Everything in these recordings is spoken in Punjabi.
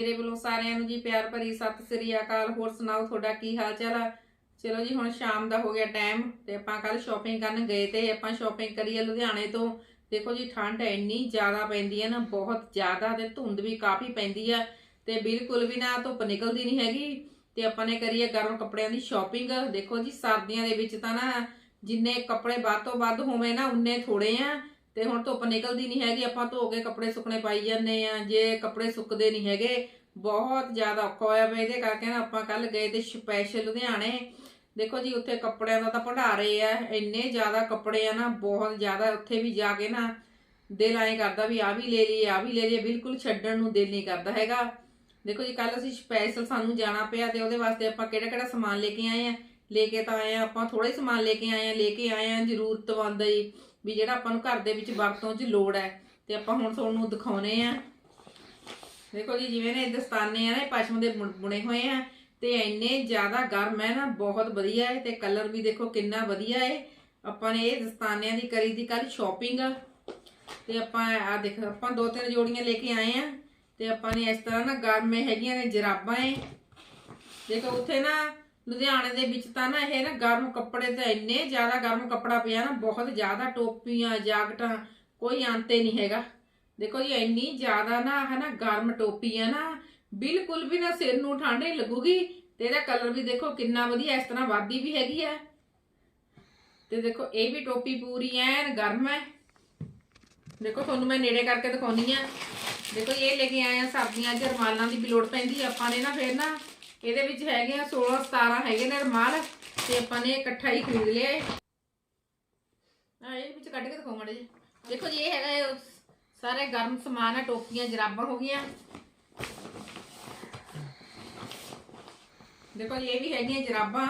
ਮੇਰੇ ਵੱਲੋਂ ਸਾਰਿਆਂ ਨੂੰ ਜੀ ਪਿਆਰ ਭਰੀ ਸਤਿ ਸ੍ਰੀ ਅਕਾਲ। ਹੋਰ ਸੁਣਾਓ, ਤੁਹਾਡਾ ਕੀ ਹਾਲ ਚਾਲ ਆ ਚਲੋ ਜੀ, ਹੁਣ ਸ਼ਾਮ ਦਾ ਹੋ ਗਿਆ ਟਾਈਮ ਤੇ ਆਪਾਂ ਕੱਲ ਸ਼ਾਪਿੰਗ ਕਰਨ ਗਏ ਤੇ ਆਪਾਂ ਸ਼ਾਪਿੰਗ ਕਰੀ ਆ ਲੁਧਿਆਣੇ ਤੋਂ। ਦੇਖੋ ਜੀ, ਠੰਡ ਇੰਨੀ ਜ਼ਿਆਦਾ ਪੈਂਦੀ ਹੈ ਨਾ, ਬਹੁਤ ਜ਼ਿਆਦਾ ਤੇ ਧੁੰਦ ਵੀ ਕਾਫੀ ਪੈਂਦੀ ਆ ਤੇ ਬਿਲਕੁਲ ਵੀ ਨਾ ਧੁੱਪ ਨਿਕਲਦੀ ਨਹੀਂ ਹੈਗੀ ਤੇ ਆਪਾਂ ਨੇ ਕਰੀ ਆ ਗਰਮ ਕੱਪੜਿਆਂ ਦੀ ਸ਼ਾਪਿੰਗ ਦੇਖੋ ਜੀ, ਸਰਦੀਆਂ ਦੇ ਵਿੱਚ ਤਾਂ ਨਾ ਜਿੰਨੇ ਕੱਪੜੇ ਵੱਧ ਤੋਂ ਵੱਧ ਹੋਵੇ ਨਾ, ਉਨੇ ਥੋੜੇ ਆ। ਤੇ ਹੁਣ ਧੁੱਪ ਨਿਕਲਦੀ ਨਹੀਂ ਹੈਗੀ, ਆਪਾਂ ਧੋ ਕੇ ਕੱਪੜੇ ਸੁੱਕਣੇ ਪਾਈ ਜਾਂਦੇ ਆ ਜੇ ਕੱਪੜੇ ਸੁੱਕਦੇ ਨਹੀਂ ਹੈਗੇ, ਬਹੁਤ ਜ਼ਿਆਦਾ ਔਖਾ ਹੋਇਆ ਪਿਆ। ਇਹਦੇ ਕਰਕੇ ਨਾ ਆਪਾਂ ਕੱਲ ਗਏ ਤੇ ਸਪੈਸ਼ਲ ਲੁਧਿਆਣੇ। ਦੇਖੋ ਜੀ, ਉੱਥੇ ਕੱਪੜਿਆਂ ਦਾ ਤਾਂ ਭੰਡਾਰੇ ਆ। ਇੰਨੇ ਜ਼ਿਆਦਾ ਕੱਪੜੇ ਆ ਨਾ, ਬਹੁਤ ਜ਼ਿਆਦਾ। ਉੱਥੇ ਵੀ ਜਾ ਕੇ ਨਾ ਦਿਲ ਆਏ ਕਰਦਾ ਵੀ ਆ ਵੀ ਲੈ ਲਈਏ ਆ ਵੀ ਲੈ ਲਈਏ। ਬਿਲਕੁਲ ਛੱਡਣ ਨੂੰ ਦਿਲ ਨਹੀਂ ਕਰਦਾ ਹੈਗਾ। ਦੇਖੋ ਜੀ ਕੱਲ ਅਸੀਂ ਸਪੈਸ਼ਲ ਸਾਨੂੰ ਜਾਣਾ ਪਿਆ ਤੇ ਉਹਦੇ ਵਾਸਤੇ ਆਪਾਂ ਕਿਹੜਾ ਕਿਹੜਾ ਸਮਾਨ ਲੈ ਕੇ ਆਏ ਆ। ਲੈ ਕੇ ਤਾਂ ਆਏ ਆ, ਆਪਾਂ ਥੋੜਾ ਹੀ ਸਮਾਨ ਲੈ ਕੇ ਆਏ ਆ, ਲੈ ਕੇ ਆਏ ਆ। ਜ਼ਰੂਰਤਮੰਦ ਜੀ ਵੀ ਜਿਹੜਾ ਆਪਾਂ ਨੂੰ ਘਰ ਦੇ ਵਿੱਚ ਵਰਤੋਂ 'ਚ ਲੋੜ ਹੈ ਤੇ ਆਪਾਂ ਹੁਣ ਤੁਹਾਨੂੰ ਦਿਖਾਉਨੇ ਆ। ਦੇਖੋ ਜੀ, ਜਿਵੇਂ ਨੇ ਦਸਤਾਨੇ ਆ ਨਾ, ਇਹ ਪਸ਼ਮ ਦੇ ਬੁਣ- ਬੁਣੇ ਹੋਏ ਆ ਤੇ ਇੰਨੇ ਜ਼ਿਆਦਾ ਗਰਮ ਹੈ ਨਾ, ਬਹੁਤ ਵਧੀਆ ਹੈ ਤੇ ਕਲਰ ਵੀ ਦੇਖੋ ਕਿੰਨਾ ਵਧੀਆ ਹੈ। ਆਪਾਂ ਨੇ ਇਹ ਦਸਤਾਨਿਆਂ ਦੀ ਕਰੀ ਦੀ ਕੱਲ ਸ਼ਾਪਿੰਗ ਤੇ ਆਪਾਂ ਆ ਦੇਖ, ਆਪਾਂ ਦੋ ਤਿੰਨ ਜੋੜੀਆਂ ਲੈ ਕੇ ਆਏ ਆ ਤੇ ਆਪਾਂ ਨੇ ਇਸ ਤਰ੍ਹਾਂ ਨਾ ਗਰਮੇ ਹੈਗੀਆਂ ਨੇ, ਜਰਾਬਾਂ ਏ। ਦੇਖੋ, ਉੱਥੇ ਨਾ ਲੁਧਿਆਣੇ ਦੇ ਵਿੱਚ ਤਾਂ ਨਾ ਇਹ ਨਾ ਗਰਮ ਕੱਪੜੇ ਤਾਂ ਇੰਨੇ ਜ਼ਿਆਦਾ ਗਰਮ ਕੱਪੜਾ ਪਿਆ ਨਾ, ਬਹੁਤ ਜ਼ਿਆਦਾ ਟੋਪੀਆਂ, ਜਾਕਟਾਂ, ਕੋਈ ਅੰਤੇ ਨਹੀਂ ਹੈਗਾ। ਦੇਖੋ ਜੀ, ਇੰਨੀ ਜ਼ਿਆਦਾ ਨਾ ਹੈ ਨਾ ਗਰਮ ਟੋਪੀ ਆ ਨਾ, ਬਿਲਕੁਲ ਵੀ ਨਾ ਸਿਰ ਨੂੰ ਠੰਡ ਨਹੀਂ ਲੱਗੂਗੀ ਤੇ ਇਹਦਾ ਕਲਰ ਵੀ ਦੇਖੋ ਕਿੰਨਾ ਵਧੀਆ, ਇਸ ਤਰ੍ਹਾਂ ਵਾਦੀ ਵੀ ਹੈਗੀ ਆ। ਤੇ ਦੇਖੋ, ਇਹ ਵੀ ਟੋਪੀ ਪੂਰੀ ਐਨ ਗਰਮ ਹੈ ਦੇਖੋ, ਤੁਹਾਨੂੰ ਮੈਂ ਨੇੜੇ ਕਰਕੇ ਦਿਖਾਉਣੀ ਆ। ਦੇਖੋ, ਇਹ ਲੈ ਕੇ ਆਏ ਆ, ਸਰਦੀਆਂ 'ਚ ਰਮਾਲਾਂ ਦੀ ਵੀ ਲੋੜ ਪੈਂਦੀ ਆਪਾਂ ਨੇ ਨਾ ਫਿਰ ਨਾ ਇਹਦੇ ਵਿੱਚ ਹੈਗੇ ਆ 16 17 ਹੈਗੇ ਨੇ ਰਮਾਲ ਤੇ ਆਪਾਂ ਨੇ ਇਕੱਠਾ ਹੀ ਖਰੀਦ ਲਿਆ ਏ। ਆ ਇਹ ਵਿੱਚ ਕੱਢ ਕੇ ਦਿਖਾਓ ਮਾੜੇ ਜੀ ਦੇਖੋ ਜੀ, ਇਹ ਹੈਗਾ ਸਾਰੇ ਗਰਮ ਸਮਾਨ ਆ, ਟੋਪੀਆਂ, ਜਰਾਬਾਂ ਹੋ ਗਈਆਂ। ਦੇਖੋ ਜੀ, ਇਹ ਵੀ ਹੈਗੀਆਂ ਜਰਾਬਾਂ।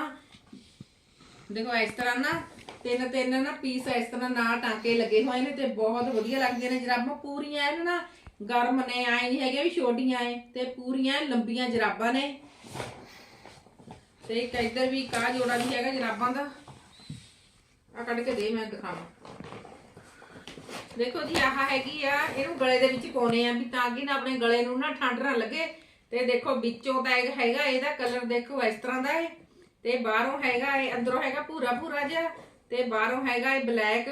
ਦੇਖੋ, ਇਸ ਤਰ੍ਹਾਂ ਨਾ, ਤਿੰਨ ਤਿੰਨ ਨਾ ਪੀਸ ਇਸ ਤਰ੍ਹਾਂ ਨਾ ਟਾਂਕੇ ਲੱਗੇ ਹੋਏ ਨੇ ਤੇ ਬਹੁਤ ਵਧੀਆ ਲੱਗਦੀਆਂ ਨੇ ਜਰਾਬਾਂ। ਪੂਰੀਆਂ ਐਨ ਨਾ ਗਰਮ ਨੇ ਆਏ ਨਹੀਂ ਹੈਗੇ ਵੀ ਛੋਟੀਆਂ ਐ ਤੇ ਪੂਰੀਆਂ ਲੰਬੀਆਂ ਜਰਾਬਾਂ ਨੇ। ਤੇ ਇੱਕ ਇੱਧਰ ਵੀ ਕਾ ਜੋੜਾ ਵੀ ਹੈਗਾ ਜਰਾਬਾਂ ਦਾ। ਆ ਕੱਢ ਕੇ ਦੇ ਮੈਂ ਦਿਖਾਵਾਂ। ਦੇਖੋ ਜੀ, ਆਹ ਹੈਗੀ ਆ, ਇਹਨੂੰ ਗਲੇ ਦੇ ਵਿੱਚ ਪਾਉਣੇ ਆ ਵੀ ਤਾਂ ਕਿ ਨਾ ਆਪਣੇ ਗਲੇ ਨੂੰ ਨਾ ਠੰਡ ਨਾ ਲੱਗੇ। ਤੇ ਦੇਖੋ, ਵਿੱਚੋਂ ਤਾਂ ਇਹ ਹੈਗਾ, ਇਹਦਾ ਕਲਰ ਦੇਖੋ ਇਸ ਤਰ੍ਹਾਂ ਦਾ ਹੈ। ਤੇ ਬਾਹਰੋਂ ਹੈਗਾ, ਇਹ ਅੰਦਰੋਂ ਹੈਗਾ ਭੂਰਾ ਭੂਰਾ ਜਿਹਾ। ਤੇ ਬਾਹਰੋਂ ਹੈਗਾ ਇਹ ਬਲੈਕ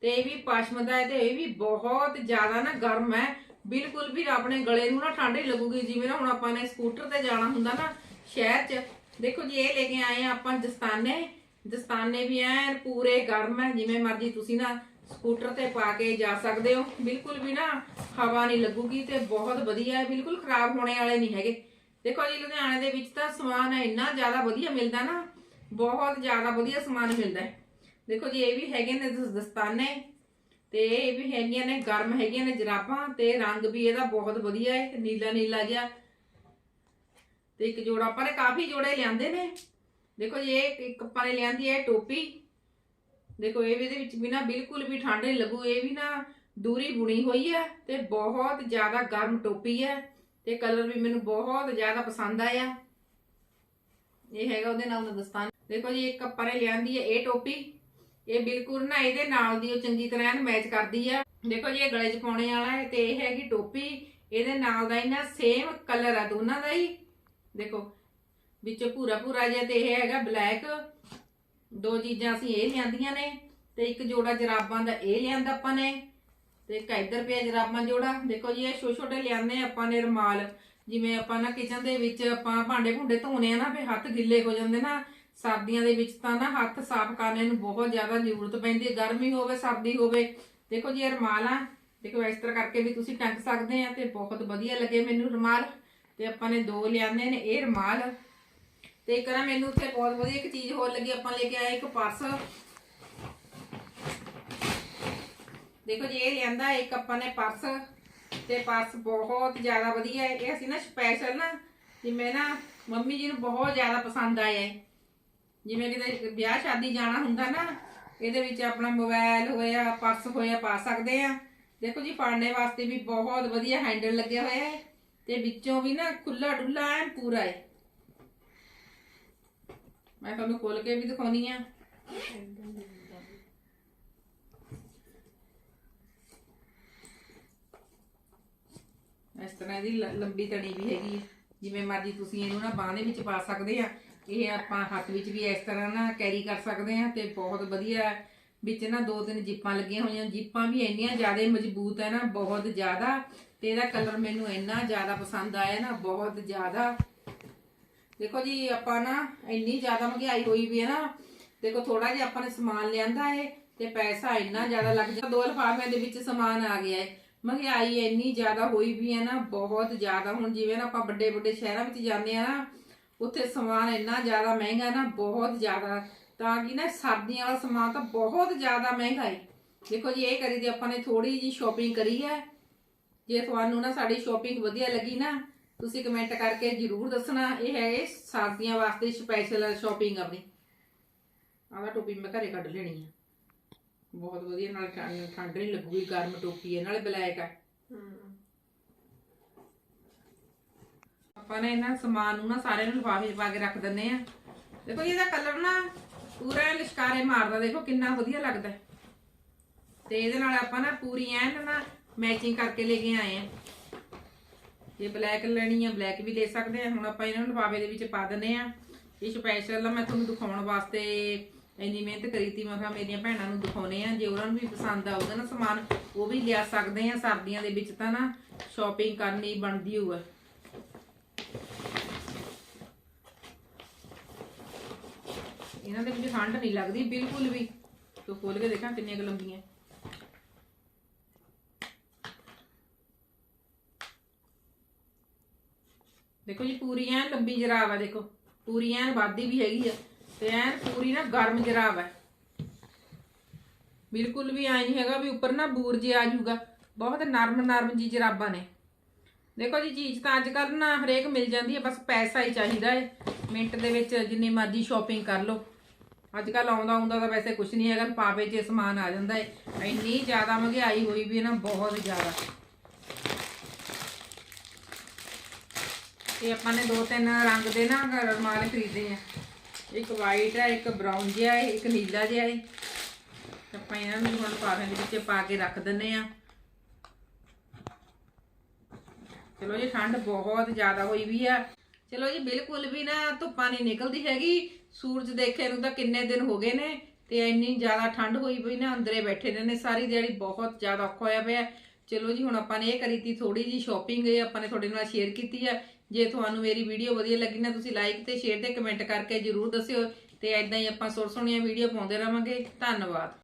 ਤੇ ਇਹ ਵੀ ਪਸ਼ਮ ਦਾ ਹੈ ਤੇ ਇਹ ਵੀ ਬਹੁਤ ਜ਼ਿਆਦਾ ਨਾ ਗਰਮ ਹੈ। ਬਿਲਕੁਲ ਵੀ ਆਪਣੇ ਗਲੇ ਨੂੰ ਨਾ ਠੰਡ ਹੀ ਲੱਗੂਗੀ। ਜਿਵੇਂ ਨਾ ਹੁਣ ਆਪਾਂ ਨੇ ਸਕੂਟਰ ਤੇ ਜਾਣਾ ਹੁੰਦਾ ਨਾ ਸ਼ਹਿਰ 'ਚ। ਦੇਖੋ ਜੀ, ਇਹ ਲੈ ਕੇ ਆਏ ਆ ਆਪਾਂ ਦਸਤਾਨੇ ਦਸਤਾਨੇ ਵੀ ਐਨ ਪੂਰੇ ਗਰਮ ਹੈ ਜਿਵੇਂ ਮਰਜ਼ੀ ਤੁਸੀਂ ਨਾ ਸਕੂਟਰ ਤੇ ਪਾ ਕੇ ਜਾ ਸਕਦੇ ਹੋ। ਬਿਲਕੁਲ ਵੀ ਨਾ ਹਵਾ ਨਹੀਂ ਲੱਗੂਗੀ ਤੇ ਬਹੁਤ ਵਧੀਆ ਹੈ ਬਿਲਕੁਲ ਖਰਾਬ ਹੋਣੇ ਵਾਲੇ ਨਹੀਂ ਹੈਗੇ। ਦੇਖੋ ਜੀ, ਲੁਧਿਆਣੇ ਦੇ ਵਿੱਚ ਤਾਂ ਸਮਾਨ ਇੰਨਾ ਜ਼ਿਆਦਾ ਵਧੀਆ ਮਿਲਦਾ ਨਾ, ਬਹੁਤ ਜ਼ਿਆਦਾ ਵਧੀਆ ਸਮਾਨ ਮਿਲਦਾ ਹੈ ਦੇਖੋ ਜੀ, ਇਹ ਵੀ ਹੈਗੇ ਨੇ ਦਸ- ਦਸਤਾਨੇ ਤੇ ਇਹ ਵੀ ਹੈਗੀਆਂ ਨੇ, ਗਰਮ ਹੈਗੀਆਂ ਨੇ ਜਰਾਬਾਂ ਤੇ ਰੰਗ ਵੀ ਇਹਦਾ ਬਹੁਤ ਵਧੀਆ ਹੈ ਨੀਲਾ ਨੀਲਾ ਜਿਹਾ। ਤੇ ਇੱਕ ਜੋੜਾ ਆਪਾਂ ਨੇ ਕਾਫੀ ਜੋੜੇ ਲਿਆਂਦੇ ਨੇ। ਦੇਖੋ ਜੀ, ਇਹ ਇੱਕ ਆਪਾਂ ਨੇ ਲਿਆਂਦੀ ਹੈ ਟੋਪੀ। ਦੇਖੋ, ਇਹ ਵੀ ਇਹਦੇ ਵਿੱਚ ਵੀ ਨਾ ਬਿਲਕੁਲ ਵੀ ਠੰਡ ਨਹੀਂ ਲੱਗੂ, ਇਹ ਵੀ ਨਾ ਦੂਰੀ ਬੁਣੀ ਹੋਈ ਹੈ ਤੇ ਬਹੁਤ ਜ਼ਿਆਦਾ ਗਰਮ ਟੋਪੀ ਹੈ ਤੇ ਕਲਰ ਵੀ ਮੈਨੂੰ ਬਹੁਤ ਜ਼ਿਆਦਾ ਪਸੰਦ ਆਇਆ। ਇਹ ਹੈਗਾ ਉਹਦੇ ਨਾਲ ਦਾ ਦਸਤਾਨ। ਦੇਖੋ ਜੀ, ਇੱਕ ਆਪਾਂ ਨੇ ਲਿਆਂਦੀ ਹੈ ਇਹ ਟੋਪੀ। ਇਹ ਬਿਲਕੁਲ ਨਾ ਇਹਦੇ ਨਾਲ ਦੀ ਉਹ ਚੰਗੀ ਤਰ੍ਹਾਂ ਮੈਚ ਕਰਦੀ ਆ। ਦੇਖੋ ਜੀ, ਇਹ ਗਲੇ 'ਚ ਪਾਉਣੇ ਵਾਲਾ ਹੈ ਤੇ ਇਹ ਹੈਗੀ ਟੋਪੀ। ਇਹਦੇ ਨਾਲ ਦਾ ਹੀ ਨਾ ਸੇਮ ਕਲਰ ਆ ਦੋਨਾਂ ਦਾ ਹੀ। ਦੇਖੋ, ਵਿੱਚੋਂ ਭੂਰਾ ਭੂਰਾ ਜਿਹਾ ਤੇ ਇਹ ਹੈਗਾ ਬਲੈਕ ਦੋ ਚੀਜ਼ਾਂ ਅਸੀਂ ਇਹ ਲਿਆਂਦੀਆਂ ਨੇ ਤੇ ਇੱਕ ਜੋੜਾ ਜਰਾਬਾਂ ਦਾ ਇਹ ਲਿਆਂਦਾ ਆਪਾਂ ਨੇ। ਤੇ ਇੱਕ ਇੱਧਰ ਪਿਆ ਜਰਾਬਾਂ ਜੋੜਾ। ਦੇਖੋ ਜੀ, ਇਹ ਛੋਟੇ ਛੋਟੇ ਲਿਆਂਦੇ ਆਪਾਂ ਨੇ ਰਮਾਲ। ਜਿਵੇਂ ਆਪਾਂ ਨਾ ਕਿਚਨ ਦੇ ਵਿੱਚ ਆਪਾਂ ਭਾਂਡੇ ਭੁੰਡੇ ਧੋਣੇ ਆ ਨਾ ਫੇ ਹੱਥ ਗਿੱਲੇ ਹੋ ਜਾਂਦੇ ਨਾ। ਸਰਦੀਆਂ ਦੇ ਵਿੱਚ ਤਾਂ ਨਾ ਹੱਥ ਸਾਫ਼ ਕਰਨੇ ਨੂੰ ਬਹੁਤ ਜ਼ਿਆਦਾ ਜ਼ਰੂਰਤ ਪੈਂਦੀ ਹੈ। ਗਰਮੀ ਹੋਵੇ, ਸਰਦੀ ਹੋਵੇ। ਦੇਖੋ ਜੀ, ਇਹ ਰਮਾਲ ਆ। ਦੇਖੋ, ਇਸ ਤਰ੍ਹਾਂ ਕਰਕੇ ਵੀ ਤੁਸੀਂ ਟੰਗ ਸਕਦੇ ਆ ਤੇ ਬਹੁਤ ਵਧੀਆ ਲੱਗੇ ਮੈਨੂੰ ਰਮਾਲ। ਤੇ ਆਪਾਂ ਨੇ ਦੋ ਲਿਆਂਦੇ ਨੇ, ਇਹ ਰਮਾਲ। ਤੇ ਇੱਕ ਨਾ ਮੈਨੂੰ ਉੱਥੇ ਬਹੁਤ ਵਧੀਆ ਇੱਕ ਚੀਜ਼ ਹੋਰ ਲੱਗੀ, ਆਪਾਂ ਲੈ ਕੇ ਆਏ ਇੱਕ ਪਰਸ। ਦੇਖੋ ਜੀ, ਇਹ ਲਿਆਂਦਾ, ਇੱਕ ਆਪਾਂ ਨੇ ਪਰਸ। ਤੇ ਪਰਸ ਬਹੁਤ ਜ਼ਿਆਦਾ ਵਧੀਆ ਹੈ। ਇਹ ਅਸੀਂ ਨਾ ਸਪੈਸ਼ਲ ਨਾ, ਜਿਵੇਂ ਨਾ ਮੰਮੀ ਜੀ ਨੂੰ ਬਹੁਤ ਜ਼ਿਆਦਾ ਪਸੰਦ ਆਇਆ ਹੈ। ਜਿਵੇਂ ਕਿਤੇ ਵਿਆਹ ਸ਼ਾਦੀ ਜਾਣਾ ਹੁੰਦਾ ਨਾ, ਇਹਦੇ ਵਿੱਚ ਆਪਣਾ ਮੋਬਾਈਲ ਹੋਇਆ, ਪਰਸ ਹੋਇਆ, ਪਾ ਸਕਦੇ ਆ ਦੇਖੋ ਜੀ ਫੜਨੇ ਵਾਸਤੇ ਵੀ ਬਹੁਤ ਵਧੀਆ ਹੈਂਡਲ ਲੱਗਿਆ ਹੋਇਆ ਹੈ। ਤੇ ਵਿੱਚੋਂ ਵੀ ਨਾ ਖੁੱਲਾ ਡੁੱਲਾ ਐਨ ਪੂਰਾ ਹੈ ਮੈਂ ਤੁਹਾਨੂੰ ਖੋਲ ਕੇ ਵੀ ਦਿਖਾਉਣੀ ਆ। ਇਸ ਤਰ੍ਹਾਂ ਇਹਦੀ ਲੰਬੀ ਤਣੀ ਵੀ ਹੈਗੀ ਜਿਵੇਂ ਮਰਜ਼ੀ ਤੁਸੀਂ ਇਹਨੂੰ ਨਾ ਬਾਹ ਦੇ ਵਿੱਚ ਪਾ ਸਕਦੇ ਆ। ਇਹ ਆਪਾਂ ਹੱਥ ਵਿੱਚ ਵੀ ਇਸ ਤਰ੍ਹਾਂ ਨਾ ਕੈਰੀ ਕਰ ਸਕਦੇ ਆ ਤੇ ਬਹੁਤ ਵਧੀਆ ਵਿੱਚ ਨਾ ਦੋ ਤਿੰਨ ਜਿੱਪਾਂ ਲੱਗੀਆਂ ਹੋਈਆਂ। ਜਿੱਪਾਂ ਵੀ ਇੰਨੀਆਂ ਜ਼ਿਆਦਾ ਮਜ਼ਬੂਤ ਹੈ ਨਾ, ਬਹੁਤ ਜ਼ਿਆਦਾ। ਤੇ ਇਹਦਾ ਕਲਰ ਮੈਨੂੰ ਇੰਨਾ ਜ਼ਿਆਦਾ ਪਸੰਦ ਆਇਆ ਨਾ, ਬਹੁਤ ਜ਼ਿਆਦਾ। ਦੇਖੋ ਜੀ, ਆਪਾਂ ਨਾ ਇੰਨੀ ਜ਼ਿਆਦਾ ਮਹਿੰਗਾਈ ਹੋਈ ਵੀ ਹੈ ਨਾ, ਦੇਖੋ ਥੋੜਾ ਜਿਹਾ ਆਪਾਂ ਨੇ ਸਮਾਨ ਲਿਆਂਦਾ ਏ ਤੇ ਪੈਸਾ ਇੰਨਾ ਜ਼ਿਆਦਾ ਲੱਗ ਜਾਂਦਾ। ਦੋ ਲਿਫਾਫਿਆਂ ਦੇ ਵਿੱਚ ਸਮਾਨ ਆ ਗਿਆ ਏ। ਮਹਿੰਗਾਈ ਇੰਨੀ ਜ਼ਿਆਦਾ ਹੋਈ ਵੀ ਹੈ ਨਾ, ਬਹੁਤ ਜ਼ਿਆਦਾ। ਹੁਣ ਜਿਵੇਂ ਨਾ ਆਪਾਂ ਵੱਡੇ ਵੱਡੇ ਸ਼ਹਿਰਾਂ ਵਿੱਚ ਜਾਂਦੇ ਆ ਨਾ, ਉੱਥੇ ਸਮਾਨ ਇੰਨਾ ਜ਼ਿਆਦਾ ਮਹਿੰਗਾ ਨਾ, ਬਹੁਤ ਜ਼ਿਆਦਾ। ਤਾਂ ਕਿ ਨਾ ਸਰਦੀਆਂ ਵਾਲਾ ਸਮਾਨ ਤਾਂ ਬਹੁਤ ਜ਼ਿਆਦਾ ਮਹਿੰਗਾ ਹੈ ਦੇਖੋ ਜੀ, ਇਹ ਕਰੀ ਦੀ ਆਪਾਂ ਨੇ ਥੋੜੀ ਜੀ ਸ਼ਾਪਿੰਗ ਕਰੀ ਹੈ। ਜੇ ਤੁਹਾਨੂੰ ਨਾ ਸਾਡੀ ਸ਼ਾਪਿੰਗ ਵਧੀਆ ਲੱਗੀ ਨਾ, ਤੁਸੀਂ ਕਮੈਂਟ ਕਰਕੇ ਜਰੂਰ ਦੱਸਣਾ, ਇਹ ਹੈ ਸਰਦੀਆਂ ਵਾਸਤੇ ਸਪੈਸ਼ਲ ਸ਼ਾਪਿੰਗ ਆਪਣੀ। ਆਹ ਟੋਪੀ ਮੈਂ ਘਰੇ ਕੱਢ ਲੈਣੀ ਆ। ਬਹੁਤ ਵਧੀਆ, ਨਾਲ ਠੰਡ ਨਹੀਂ ਲੱਗੂਗੀ, ਗਰਮ ਟੋਪੀ ਹੈ, ਨਾਲੇ ਬਲੈਕ ਹੈ। ਆਪਾਂ ਨੇ ਇਹਨਾਂ ਸਮਾਨ ਨੂੰ ਨਾ ਸਾਰਿਆਂ ਨੂੰ ਲਿਫਾਫੇ 'ਚ ਪਾ ਕੇ ਰੱਖ ਦਿੰਨੇ ਆ। ਦੇਖੋ ਇਹਦਾ ਕਲਰ ਨਾ ਪੂਰਾ ਲਿਸ਼ਕਾਰੇ ਮਾਰਦਾ, ਦੇਖੋ ਕਿੰਨਾ ਵਧੀਆ ਲੱਗਦਾ। ਤੇ ਇਹਦੇ ਨਾਲ ਆਪਾਂ ਨਾ ਪੂਰੀ ਐਨ ਨਾ ਮੈਚਿੰਗ ਕਰਕੇ ਲੈ ਕੇ ਆਏ ਆ? ਜੇ ਬਲੈਕ ਲੈਣੀ ਆ ਬਲੈਕ ਵੀ ਲੈ ਸਕਦੇ ਆ। ਹੁਣ ਆਪਾਂ ਇਹਨਾਂ ਨੂੰ ਲਿਫਾਫੇ ਦੇ ਵਿੱਚ ਪਾ ਦਿੰਨੇ ਆ। ਇਹ ਸਪੈਸ਼ਲ ਮੈਂ ਤੁਹਾਨੂੰ ਦਿਖਾਉਣ ਵਾਸਤੇ ਇੰਨੀ ਮਿਹਨਤ ਕਰੀ ਤੀ, ਮੈਂ ਕਿਹਾ ਮੇਰੀਆਂ ਭੈਣਾਂ ਨੂੰ ਦਿਖਾਉਣੇ ਆ। ਜੇ ਉਹਨਾਂ ਨੂੰ ਵੀ ਪਸੰਦ ਆਊਗਾ ਨਾ ਸਮਾਨ, ਉਹ ਵੀ ਲਿਆ ਸਕਦੇ ਆ ਸਰਦੀਆਂ ਦੇ ਵਿੱਚ ਤਾਂ ਨਾ। ਸ਼ਾਪਿੰਗ ਕਰਨੀ ਬਣਦੀ ਹੋਊ। ਇਹਨਾਂ ਦੇ ਵਿੱਚ ਠੰਡ ਨਹੀਂ ਲੱਗਦੀ, ਬਿਲਕੁਲ ਵੀ। ਤੋ ਖੋਲ ਕੇ ਦੇਖਾਂ ਕਿੰਨੀਆਂ ਲੰਬੀਆਂ। ਦੇਖੋ ਜੀ, ਪੂਰੀ ਐਨ ਲੰਬੀ ਜਰਾਬ ਹੈ ਦੇਖੋ। ਪੂਰੀ ਐਨ ਵਾਦੀ ਵੀ ਹੈਗੀ ਆ ਤੇ ਐਨ ਪੂਰੀ ਨਾ ਗਰਮ ਜਰਾਬ ਹੈ ਬਿਲਕੁਲ ਵੀ ਐ ਨਹੀਂ ਹੈਗਾ ਵੀ ਉੱਪਰ ਨਾ ਬੂਰ ਜੇ ਆ ਜਾਊਗਾ। ਬਹੁਤ ਨਰਮ ਨਰਮ ਜੀ ਜਰਾਬਾਂ ਨੇ। ਦੇਖੋ ਜੀ, ਚੀਜ਼ ਤਾਂ ਅੱਜ ਕੱਲ ਨਾ ਹਰੇਕ ਮਿਲ ਜਾਂਦੀ ਹੈ ਬਸ ਪੈਸਾ ਹੀ ਚਾਹੀਦਾ ਹੈ ਮਿੰਟ ਦੇ ਵਿੱਚ ਜਿੰਨੀ ਮਰਜ਼ੀ ਸ਼ਾਪਿੰਗ ਕਰ ਲਓ। ਅੱਜ ਕੱਲ ਆਉਂਦਾ ਆਉਂਦਾ ਤਾਂ ਵੈਸੇ ਕੁਝ ਨਹੀਂ ਹੈਗਾ, ਪਾਵੇ 'ਚ ਸਮਾਨ ਆ ਜਾਂਦਾ ਹੈ ਇੰਨੀ ਜ਼ਿਆਦਾ ਮਹਿੰਗਾਈ ਹੋਈ ਵੀ ਹੈ ਨਾ, ਬਹੁਤ ਜ਼ਿਆਦਾ। ਇਹ ਆਪਾਂ ਨੇ ਦੋ ਤਿੰਨ ਰੰਗ ਦੇ ਨਾ ਰੁਮਾਲ ਖਰੀਦੇ ਆ। ਇੱਕ ਵਾਈਟ ਹੈ ਇੱਕ ਬਰਾਊਨ ਜਿਹਾ ਹੈ ਇੱਕ ਨੀਲਾ ਜਿਹਾ ਹੈ ਆਪਾਂ ਇਹਨਾਂ ਨੂੰ ਹੁਣ ਪਾਵੇਂ ਦੇ ਵਿੱਚ ਪਾ ਕੇ ਰੱਖ ਦਿੰਨੇ ਆ। ਚਲੋ ਜੀ, ਠੰਡ ਬਹੁਤ ਜ਼ਿਆਦਾ ਹੋਈ ਵੀ ਆ। ਚਲੋ ਜੀ, ਬਿਲਕੁਲ ਵੀ ਨਾ ਧੁੱਪਾਂ ਨਹੀਂ ਨਿਕਲਦੀ ਹੈਗੀ। ਸੂਰਜ ਦੇਖੇ ਨੂੰ ਤਾਂ ਕਿੰਨੇ ਦਿਨ ਹੋ ਗਏ ਨੇ ਤੇ ਇੰਨੀ ਜ਼ਿਆਦਾ ਠੰਡ ਹੋਈ ਪਈ ਨਾ ਅੰਦਰੇ ਬੈਠੇ ਰਹੇ ਨੇ, ਸਾਰੀ ਦਿਹਾੜੀ ਬਹੁਤ ਜ਼ਿਆਦਾ ਔਖਾ ਹੋਇਆ ਪਿਆ। ਚਲੋ ਜੀ, ਹੁਣ ਆਪਾਂ ਨੇ ਇਹ ਕਰੀ ਤੀ ਥੋੜੀ ਜੀ ਸ਼ਾਪਿੰਗ ਆਪਾਂ ਨੇ ਤੁਹਾਡੇ ਨਾਲ ਸ਼ੇਅਰ ਕੀਤੀ ਆ। ਜੇ ਤੁਹਾਨੂੰ ਮੇਰੀ ਵੀਡੀਓ ਵਧੀਆ ਲੱਗੀ ਨਾ, ਤੁਸੀਂ ਲਾਈਕ ਤੇ ਸ਼ੇਅਰ ਤੇ ਕਮੈਂਟ ਕਰਕੇ ਜਰੂਰ ਦੱਸਿਓ ਤੇ ਐਦਾਂ ਹੀ ਆਪਾਂ ਸੋਹਣੀਆਂ ਵੀਡੀਓ ਪਾਉਂਦੇ ਰਵਾਂਗੇ। ਧੰਨਵਾਦ।